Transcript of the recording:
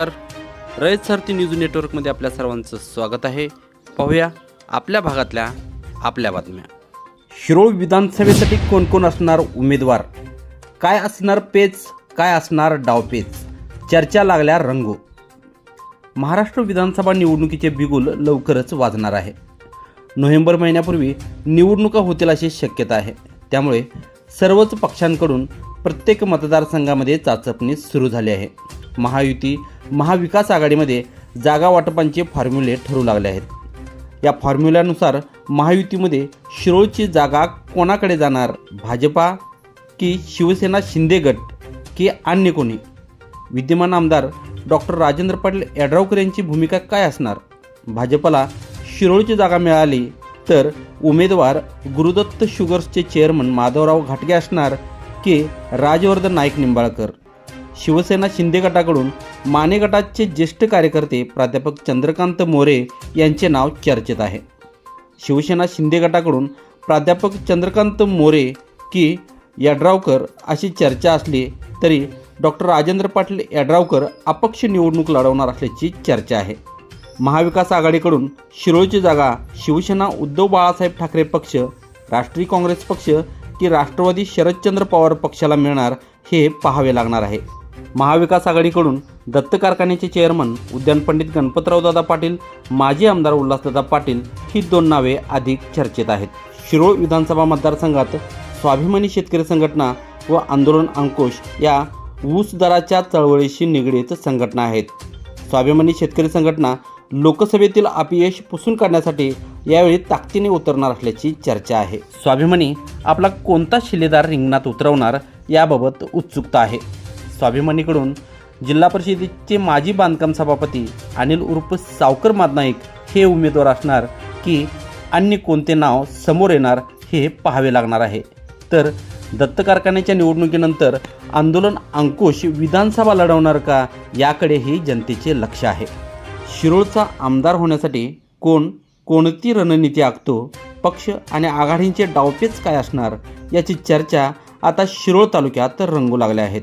तर रयत सारथी न्यूज नेटवर्कमध्ये आपल्या सर्वांचं स्वागत आहे. पाहूया आपल्या भागातल्या आपल्या बातम्या. शिरोळ विधानसभेसाठी कोण कोण असणार उमेदवार? काय असणार पेच? काय असणार डावपेच चर्चा लागल्या रंगो. महाराष्ट्र विधानसभा निवडणुकीचे बिगुल लवकरच वाजणार आहे. नोव्हेंबर महिन्यापूर्वी निवडणुका होतील अशी शक्यता आहे. त्यामुळे सर्वच पक्षांकडून प्रत्येक मतदारसंघामध्ये चाचपणी सुरू झाली आहे. महायुती महाविकास आघाडीमध्ये जागा वाटपांचे फॉर्म्युले ठरू लागले आहेत. या फॉर्म्युल्यानुसार महायुतीमध्ये शिरोळची जागा कोणाकडे जाणार? भाजपा की शिवसेना शिंदे गट की अन्य कोणी? विद्यमान आमदार डॉक्टर राजेंद्र पाटील यड्रावकर यांची भूमिका काय असणार? भाजपला शिरोळची जागा मिळाली तर उमेदवार गुरुदत्त शुगर्सचे चेअरमन माधवराव घाटगे असणार की राजवर्धन नाईक निंबाळकर? शिवसेना शिंदे गटाकडून माने गटाचे ज्येष्ठ कार्यकर्ते प्राध्यापक चंद्रकांत मोरे यांचे नाव चर्चेत आहे. शिवसेना शिंदे गटाकडून प्राध्यापक चंद्रकांत मोरे की यड्रावकर अशी चर्चा असली तरी डॉक्टर राजेंद्र पाटील यड्रावकर अपक्ष निवडणूक लढवणार असल्याची चर्चा आहे. महाविकास आघाडीकडून शिरोळची जागा शिवसेना उद्धव बाळासाहेब ठाकरे पक्ष राष्ट्रीय काँग्रेस पक्ष की राष्ट्रवादी शरदचंद्र पवार पक्षाला मिळणार हे पाहावे लागणार आहे. महाविकास आघाडीकडून दत्त कारखान्याचे चेअरमन उद्यान पंडित गणपतरावदादा पाटील माजी आमदार उल्हासदादा पाटील ही दोन नावे अधिक चर्चेत आहेत. शिरोळ विधानसभा मतदारसंघात स्वाभिमानी शेतकरी संघटना व आंदोलन अंकुश या ऊस दराच्या चळवळीशी निगडीत संघटना आहेत. स्वाभिमानी शेतकरी संघटना लोकसभेतील अपयश पुसून काढण्यासाठी यावेळी ताकदीने उतरणार असल्याची चर्चा आहे. स्वाभिमानी आपला कोणता शिलेदार रिंगणात उतरवणार याबाबत उत्सुकता आहे. स्वाभिमानीकडून जिल्हा परिषदेचे माजी बांधकाम सभापती अनिल उर्फ सावकर मादनाईक हे उमेदवार असणार की अन्य कोणते नाव समोर येणार हे पाहावे लागणार आहे. तर दत्त कारखान्याच्या निवडणुकीनंतर आंदोलन अंकुश विधानसभा लढवणार का याकडेही जनतेचे लक्ष आहे. शिरोळचा आमदार होण्यासाठी कोण कोणती रणनीती आखतो पक्ष आणि आघाडींचे डावपेच काय असणार याची चर्चा आता शिरोळ तालुक्यात रंगू लागल्या आहेत.